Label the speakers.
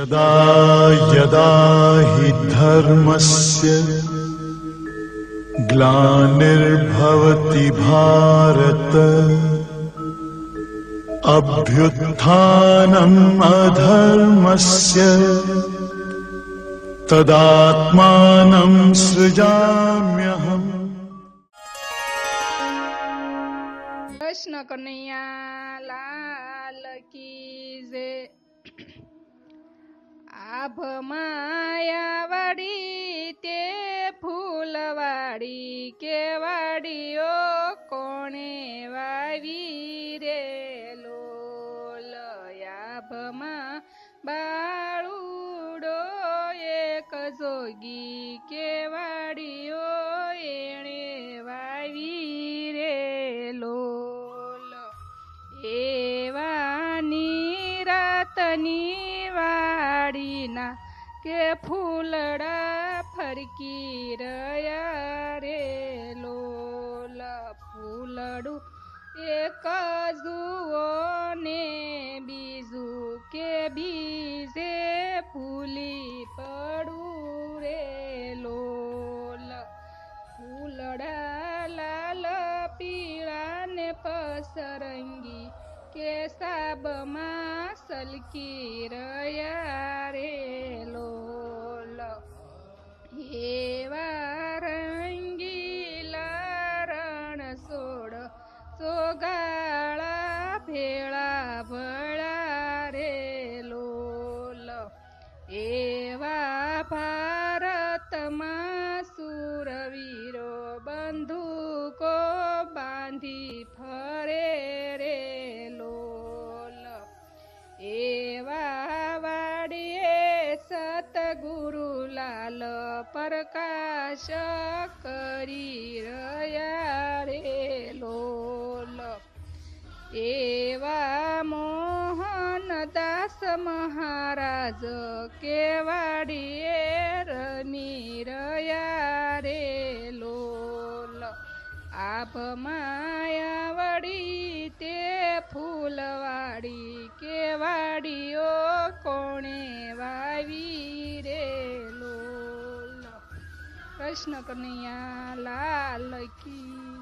Speaker 1: यदा यदा हि धर्मस्य ग्लानिर्भवति भारत अभ्युत्थानम् अधर्मस्य तदात्मानम् सृजाम्यहम्।
Speaker 2: प्रश्नकुनीयालालकी આભ માયાવાડી તે ફૂલવાડી કેવાડીઓ કોણે વાવી રે? લોલ આભમાં બાળુડો એક જોગી કેવાડીઓ એણે વાવી રે? લોલ એવાની રાતની काढीना के फुलडा फरकी रया रे लोल फुलडू एक जुओने बीजू के बीजे फुली पडू रे लोल फुलडा लाल पिळाने पसरंगी કે સાબમાં સલકી રહ્યા રે લોલ. એવા રંગીલા રણ સોડ સોગાળા ભેળા ભળા રે લોલ. એવા ભારતમાં સુરવીરો બંધુકો બાંધી प्रकाश करी रया रे लोल एवा मोहनदास महाराज केवाडिये रमी रया रे लोल आप मायावडी ते फुलवाडी केवाडियो કૃષ્ણ કનૈયા લાલ કી